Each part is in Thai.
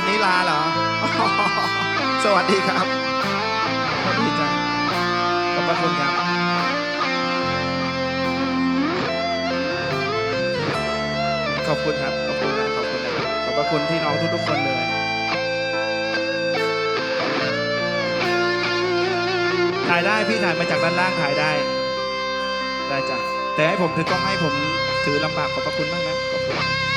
วันนี้ลาเหรอ สวัสดีครับ สวัสดีจ้ะขอบพระคุณครับขอบคุณครับ ขอบคุณนะขอบคุณนะครับขอบพระคุณพี่น้องทุกๆคนเลยถ่ายได้พี่ถ่ายมาจากด้านล่างถ่ายได้ได้จ้ะแต่ให้ผมถือกล้องให้ผมถือลำบากขอบพระคุณมากนะขอบคุณ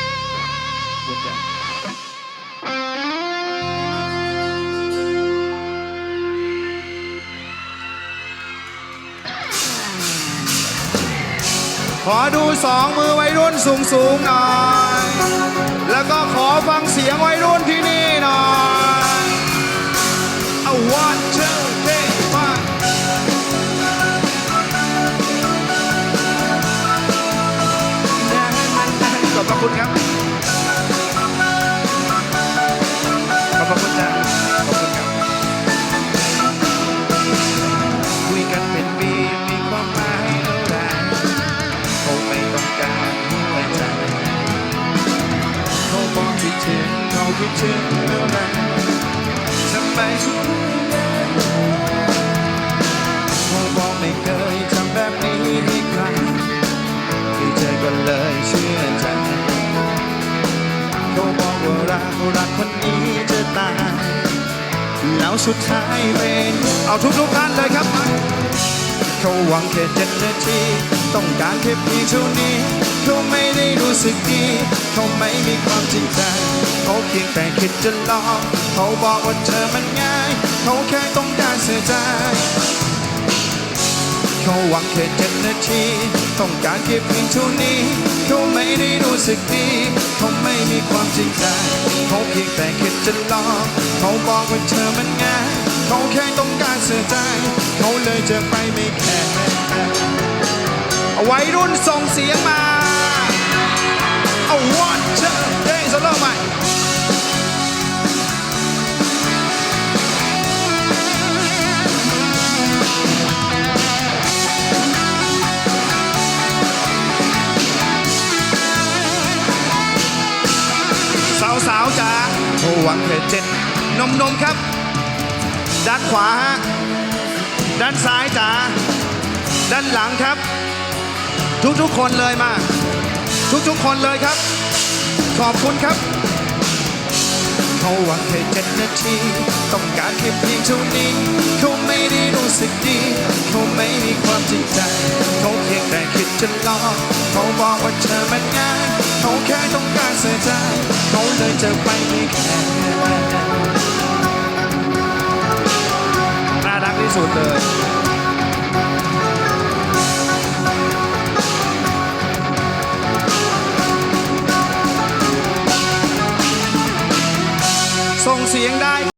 ขอดูสองมือวัยรุ่นสูงสูงหน่อย แล้วก็ขอฟังเสียงวัยรุ่นที่นี่หน่อยเอา ค่เจ็ดนาที ต้องการแค่เพียงเท่านี้ เขาไม่ได้รู้สึกดี เขาไม่มีความจริงใจ เขาเพียงแต่คิดจะลอง เขาบอกว่าเธอมันง่าย เขาแค่ต้องการเสียใจเขาหวังแค่เจ็ดนาที ต้องการแค่เพียงเท่านี้ เขาไม่ได้รู้สึกดี เขาไม่มีความจริงใจ เขาเพียงแต่คิดจะลอง เขาบอกว่าเธอมันง่าย เขาแค่ต้องการเสียใจ เขาเลยจะไปไม่แคร์ วัยรุ่นส่งเสียงมาเอาวันเชอร์เด้งสโลใหม่สาวๆจ๋าโอ้หวังแค่เจ็ดนมนมครับ ด้านขวาฮะ ด้านซ้ายจ๋าด้านหลังครับ ทุกๆคนเลยมา ทุกๆคนเลยครับ ขอบคุณครับเขาหวังแค่เจ็ดนาที ต้องการแค่เพียงเท่านี้เขาไม่ได้รู้สึกดีเขาไม่มีความจริงใจเขาเพียงแต่คิดจะลองเขาบอกว่าเธอมันง่ายเขาแค่ต้องการเสียใจเขาเลยจะไปไม่แคร์น่ารักที่สุดเลย เสียงได้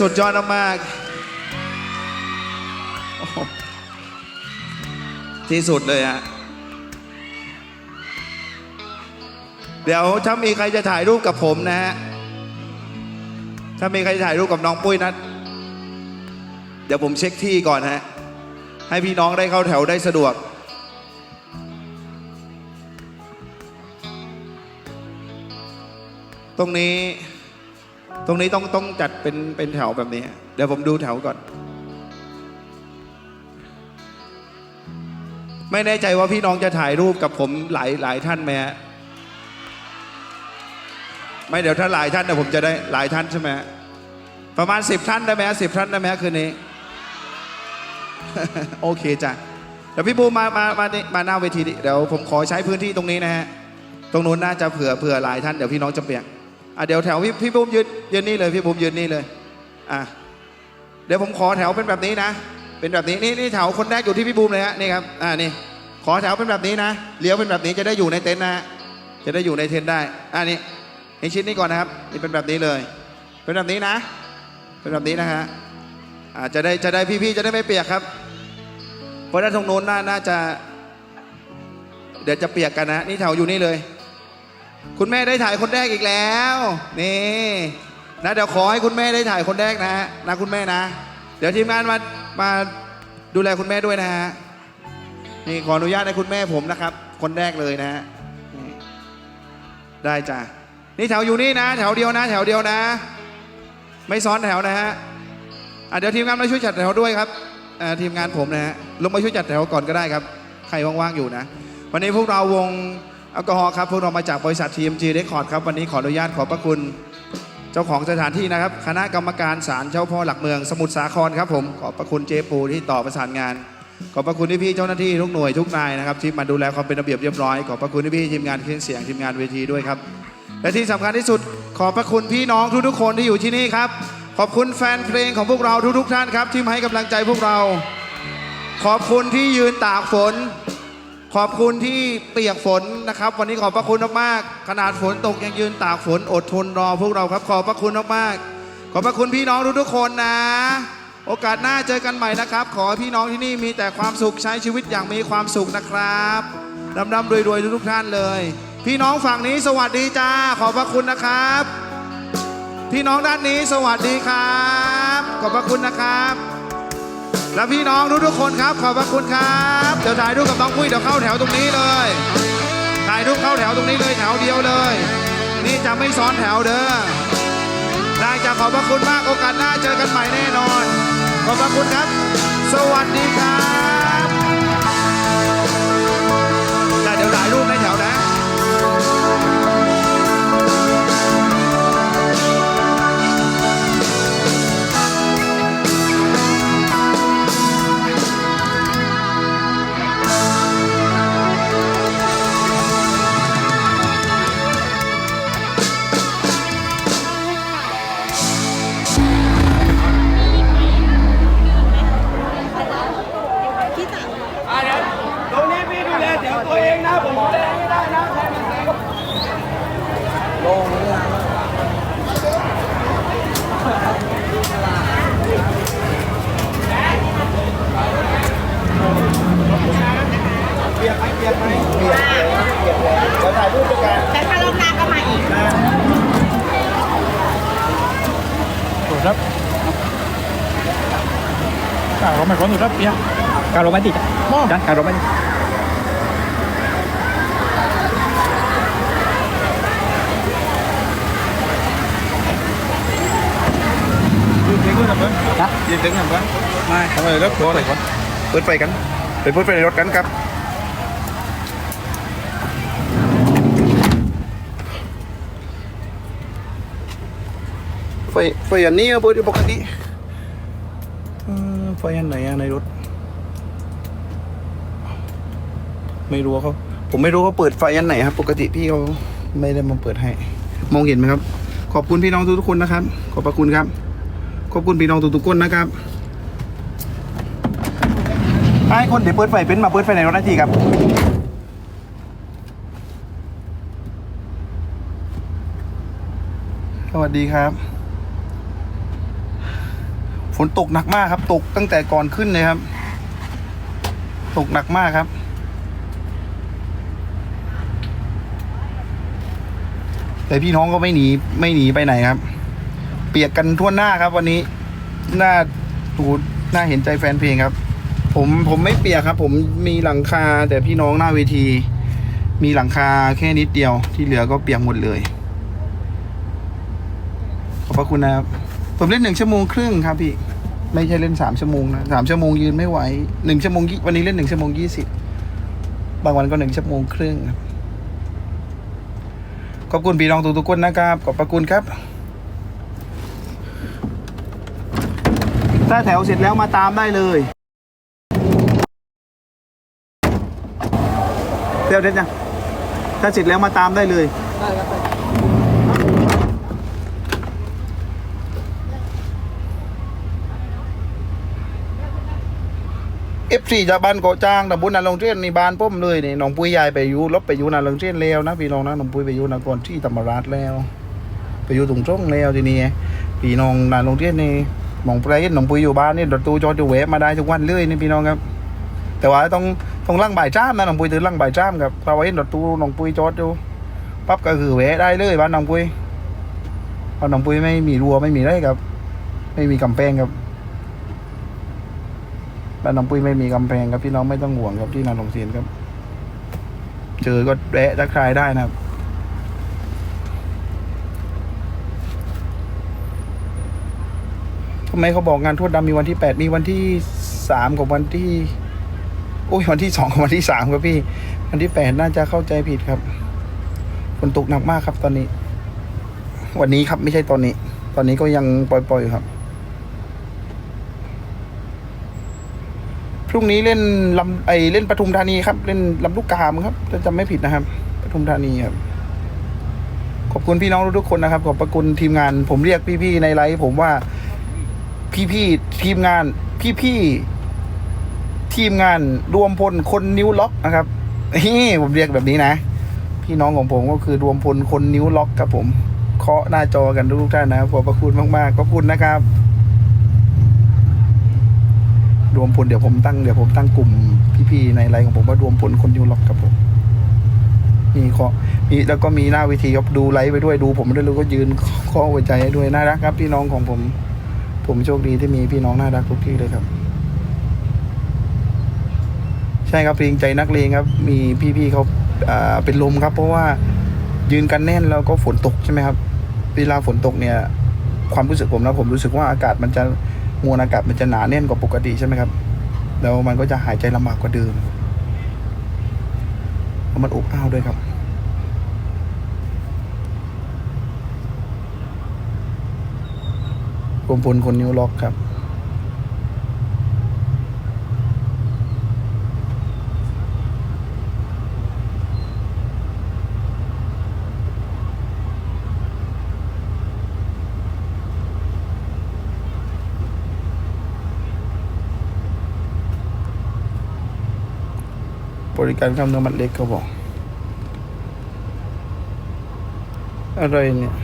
สุดยอดมากที่สุดเลยอะเดี๋ยวถ้ามีใครจะถ่ายรูปกับผมนะฮะ ถ้ามีใครจะถ่ายรูปกับน้องปุ้ยนะเดี๋ยวผมเช็คที่ก่อนฮะ ให้พี่น้องได้เข้าแถวได้สะดวก ตรงนี้ รงนี้ต้องต้องจัดเป็นเป็นแถวแบบนี้ เดี๋ยวผมดูแถวก่อน ไม่แน่ใจว่าพี่น้องจะถ่ายรูปกับผมหลายหลายท่านไหมฮะไม่เดี๋ยวถ้าหลายท่านเดี๋ยวผมจะได้หลายท่านใช่ไหมประมาณสิบท่านได้ไหมสิบท่านได้ไหมคืนนี้ โอเคจ้ะเดี๋ยวพี่บูมามามานี่มาหน้าเวทีเดี๋ยวผมขอใช้พื้นที่ตรงนี้นะฮะตรงนู้นน่าจะเผื่อเผื่อหลายท่านเดี๋ยวพี่น้องจะเปียก อะเดี๋ยวแถวพี่พี่บูมยืนยืนนี่เลยพี่บูมยืนนี่เลยอะเดี๋ยวผมขอแถวเป็นแบบนี้นะ เป็นแบบนี้นี่นี่แถวคนแรกอยู่ที่พี่บูมเลยฮะนี่ครับอ่านี่ขอแถวเป็นแบบนี้นะเลี้ยวเป็นแบบนี้จะได้อยู่ในเต็นท์นะฮะจะได้อยู่ในเต็นท์ได้อ่านี่ให้ชิ้นนี้ก่อนนะครับนี่เป็นแบบนี้เลย เป็นแบบนี้นะ เป็นแบบนี้นะฮะอ่าจะได้จะได้พี่ๆจะได้ไม่เปียกครับ เพราะด้านตรงโน้นน่าน่าจะ เดี๋ยวจะเปียกกันนะนี่แถวอยู่นี่เลย คุณแม่ได้ถ่ายคนแรกอีกแล้ว นี่นะเดี๋ยวขอให้คุณแม่ได้ถ่ายคนแรกนะนะคุณแม่นะ เดี๋ยวทีมงานมามาดูแลคุณแม่ด้วยนะฮะนี่ขออนุญาตให้คุณแม่ผมนะครับ คนแรกเลยนะฮะได้จ้ะนี่แถวอยู่นี่นะ แถวเดียวนะ แถวเดียวนะ ไม่ซ้อนแถวนะฮะอะเดี๋ยวทีมงานมาช่วยจัดแถวด้วยครับอ่ทีมงานผมนะฮะลงมาช่วยจัดแถวก่อนก็ได้ครับ ใครว่างๆอยู่นะ วันนี้พวกเราวง แอลกอฮอล์ครับพวกเรามาจากบริษัท TMG Record ครับ วันนี้ขออนุญาตขอบพระคุณ เจ้าของสถานที่นะครับ คณะกรรมการศาลเจ้าพ่อหลักเมืองสมุทรสาครครับผมขอบพระคุณเจปูที่ต่อประสานงาน ขอบพระคุณที่พี่เจ้าหน้าที่ทุกหน่วยทุกนายนะครับที่มาดูแลความเป็นระเบียบเรียบร้อยขอบพระคุณที่พี่ทีมงานเครื่องเสียงทีมงานเวทีด้วยครับและที่สำคัญที่สุดขอบพระคุณพี่น้องทุกๆคนที่อยู่ที่นี่ครับ ขอบคุณแฟนเพลงของพวกเราทุกๆท่านครับที่มาให้กำลังใจพวกเรา ขอบคุณที่ยืนตากฝน ขอบคุณที่เปียกฝนนะครับ วันนี้ขอบพระคุณมากๆขนาดฝนตกยังยืนตากฝนอดทนรอพวกเราครับ ขอบพระคุณมากๆขอบพระคุณพี่น้องทุกๆคนนะ โอกาสหน้าเจอกันใหม่นะครับ ขอพี่น้องที่นี่มีแต่ความสุขใช้ชีวิตอย่างมีความสุขนะครับดำดำๆรวยๆทุกๆท่านเลย พี่น้องฝั่งนี้สวัสดีจ้า ขอบพระคุณนะครับ พี่น้องด้านนี้สวัสดีครับ ขอบพระคุณนะครับ และพี่น้องทุกๆคนครับ ขอบพระคุณครับ เดี๋ยวถ่ายรูปกับน้องปุ้ยเดี๋ยวเข้าแถวตรงนี้เลยถ่ายรูปเข้าแถวตรงนี้เลยแถวเดียวเลย นี่จะไม่ซ้อนแถวเด้อได้จะขอบพระคุณมากโอกาสหน้าเจอกันใหม่แน่นอน ขอบพระคุณครับ สวัสดีครับ นยืนเต็งนะเพื่อนไม่ทำไมรถตัวอะไรวะเปิดไฟกันเปิดเปิดไฟในรถกันครับไฟไฟอันนี้เปิดปกติเอ่อ ไฟอันไหนอะในรถ ไม่รู้เขาผมไม่รู้เขาเปิดไฟอันไหนครับ ปกติพี่เขาไม่ได้มาเปิดให้ มองเห็นไหมครับ ขอบคุณพี่น้องทุกๆคนนะครับ ขอบพระคุณครับ ขอบคุณพี่น้องทุกๆคนนะครับให้คนเดี๋ยวเปิดไฟเป็นมาเปิดไฟในรถนาทีครับสวัสดีครับ นตกหนักมากครับ ตกตั้งแต่ก่อนขึ้นเลยครับ ตกหนักมากครับ แต่พี่น้องก็ไม่หนีไม่หนีไปไหนครับ เปียกกันทั่วหน้าครับ วันนี้หน่าดูหน่าเห็นใจแฟนเพลงครับ ผมผมไม่เปียกครับ ผมมีหลังคา แต่พี่น้องหน้าเวที มีหลังคาแค่นิดเดียวที่เหลือก็เปียกหมดเลย ขอบพระคุณนะครับ ผมเล่นหนึ่งชั่วโมงครึ่งครับพี่ ไม่ใช่เล่นสามชั่วโมงนะสามชั่วโมงยืนไม่ไหวหนึ่งชั่วโมงยี่วันนี้เล่นหนึ่งชั่วโมงยี่สิบบางวันก็หนึ่งชั่วโมงครึ่งครับขอบคุณพี่น้องทุกๆคนนะครับ ขอบพระคุณครับ ถ้าแถวเสร็จแล้วมาตามได้เลยเดี๋ยวเด็ดยังถ้าเสร็จแล้วมาตามได้เลย เอฟซีจากบ้านเกาะจ้างตำบลนาลงเทียนนี่บ้านผมเลยนี่น้องปุ้ยยายไปอยู่ลบไปอยู่นาลงเทียนแล้วนะพี่น้องนะน้องปุ้ยไปอยู่นครที่ธรรมราชแล้ว ไปอยู่ตรงช่องแล้วทีนี้พี่น้องนาลงเทียนนี่หมองไปเห็นน้องปุ้ยอยู่บ้านนี่รถตู้จอดอยู่แวะมาได้ทุกวันเลยนี่พี่น้องครับ แต่ว่าต้องต้องลั่งบ่ายจ้ามนะน้องปุ้ยตื่นลั่งบ่ายจ้ามครับเราะว่าเห็นรถตู้น้องปุ้ยจอดอยู่ปั๊บก็คือแวะได้เลยบ้านน้องปุ้ยเพราะน้องปุ้ยไม่มีรั้วไม่มีอะไรครับ ไม่มีกำแพงครับ บ้านน้องปุ้ยไม่มีกำแพงครับพี่น้องไม่ต้องห่วงครับที่นาลงเซียนครับ เจอก็แวะทักทายได้นะครับทำไมเขาบอกงานทวดดำมีวันที่แปดมีวันที่สามกับวันที่โอ้ยวันที่สองกับวันที่สามครับพี่ วันที่แปดน่าจะเข้าใจผิดครับฝนตกหนักมากครับตอนนี้ วันนี้ครับไม่ใช่ตอนนี้ ตอนนี้ก็ยังปล่อยๆอยู่ครับ พรุ่งนี้เล่นลำไอเล่นปทุมธานีครับ เล่นลำลูกกามงครับถ้าจำไม่ผิดนะครับปทุมธานีครับขอบคุณพี่น้องทุกๆคนนะครับขอบพระคุณทีมงาน ผมเรียกพี่ๆในไลฟ์ผมว่าพี่ๆทีมงานพี่ๆทีมงานรวมพลคนนิ้วล็อกนะครับนี่ผมเรียกแบบนี้นะ พี่น้องของผมก็คือรวมพลคนนิ้วล็อกครับผมเคาะหน้าจอกันทุกท่านนะครับขอบพระคุณมากๆขอบคุณนะครับ รวมพลเดี๋ยวผมตั้งเดี๋ยวผมตั้งกลุ่มพี่ๆในไลน์ของผมว่ารวมพลคนยูล็อกครับผมมีขอมีแล้วก็มีหน้าวิธีครับดูไลฟ์ไปด้วยดู ผมด้วยแล้วก็ยืนข้อหัวใจให้ด้วยน่ารักครับ พี่น้องของผม ผมโชคดีที่มีพี่น้องน่ารักทุกที่เลยครับ ใช่ครับเพลงใจนักเลงครับ มีพี่ๆเขาอ่าเป็นลมครับ เพราะว่ายืนกันแน่นแล้วก็ฝนตกใช่ไหมครับ เวลาฝนตกเนี่ย ความรู้สึกผมนะผมรู้สึกว่าอากาศมันจะ มวลอากาศมันจะหนาแน่นกว่าปกติใช่ไหมครับ แล้วมันก็จะหายใจลำบากกว่าเดิมแล้วมันอบอ้าวด้วยครับผมพลคนนิ้วล็อกครับ บริการกล้ามเนื้อมัดเล็กเขาบอก อะไรเนี่ย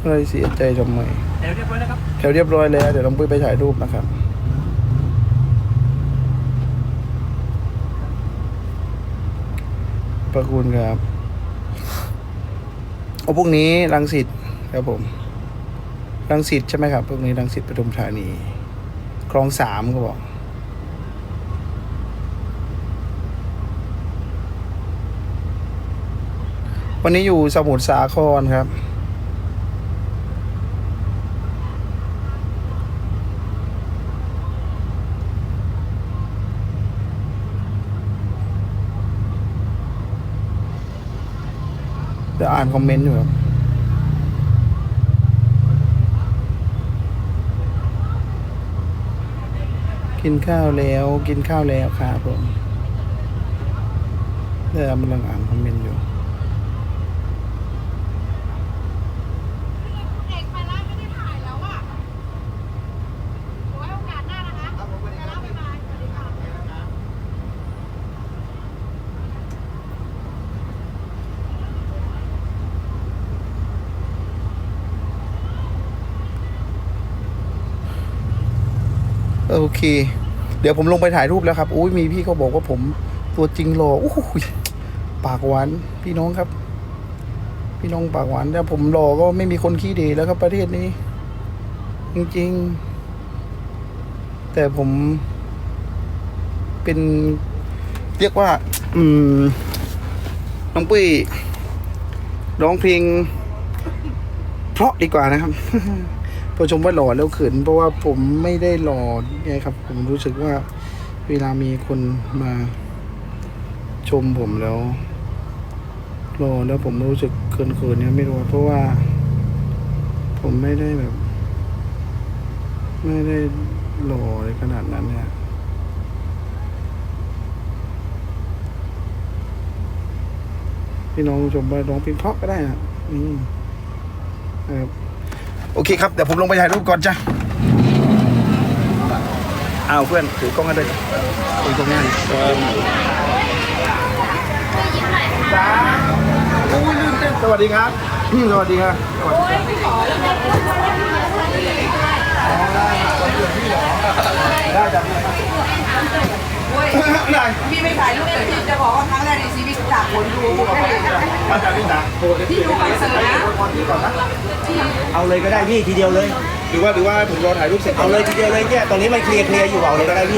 อะไรเสียใจทำไมเดี๋ยวเรียบร้อยนะครับแถวเรียบร้อยแล้ว เดี๋ยวต้องปุ้ยไปถ่ายรูปนะครับประคุณครับเอาพวกนี้รังสิตครับผมรังสิตใช่ไหมครับพวกนี้รังสิตปทุมธานี คลองสามเขาบอกวันนี้อยู่สมุทรสาครครับ เดี๋ยวอ่านคอมเมนต์อยู่ครับ กินข้าวแล้ว กินข้าวแล้วครับผมเดี๋ยวกำลังอ่านคอมเมนต์อยู่ เด็กไปแล้วไม่ได้ถ่ายแล้วอะไว้โอกาสหน้านะคะไปแล้วบ๊ายบายสวัสดีค่ะ พ โอเค เดี๋ยวผมลงไปถ่ายรูปแล้วครับอุ้ยมีพี่เขาบอกว่าผมตัวจริงหล่ออู้หูยปากหวานพี่น้องครับ พี่น้องปากหวานแต่ผมหล่อก็ไม่มีคนขี้เดแล้วครับประเทศนี้ จริง ๆ แต่ผมเป็นเรียกว่า อืมน้องปุ้ยร้องเพลง เพราะดีกว่านะครับ พอชมว่าหล่อแล้วเขินเพราะว่าผมไม่ได้หล่อไงครับ ผมรู้สึกว่าเวลามีคนมาชมผมแล้วหล่อแล้วผมรู้สึกเขินๆเนี่ยไม่รู้เพราะว่า ผมไม่ได้แบบ ไม่ได้หล่ออะไรขนาดนั้นเนี่ยพี่น้องชมว่าร้องเพลงเพราะก็ได้นะอืมครับ โอเคครับ เดี๋ยวผมลงไปถ่ายรูปก่อนจ้ะอ้าวเพื่อนถือกล้องกันเลยถือกล้องง่ายจ้าโอ้ยลืมเต้นสวัสดีครับสวัสดีครับสวัสดีได้จ้ะ ได้พี่ไม่ถ่ายรูปเลยพี่จะบอกว่าครั้งแรกในชีวิตจากคนดูได้เลยมาจากที่ไหนที่ดูคอนเสิร์ตนะเอาเลยก็ได้พี่ทีเดียวเลย หรือว่าหรือว่าผมรอถ่ายรูปเสร็จเอาเลยทีเดียวเลยเนี่ยตรงนี้มันเคลียร์เคลียร์อยู่เอาเลยก็ได้พี่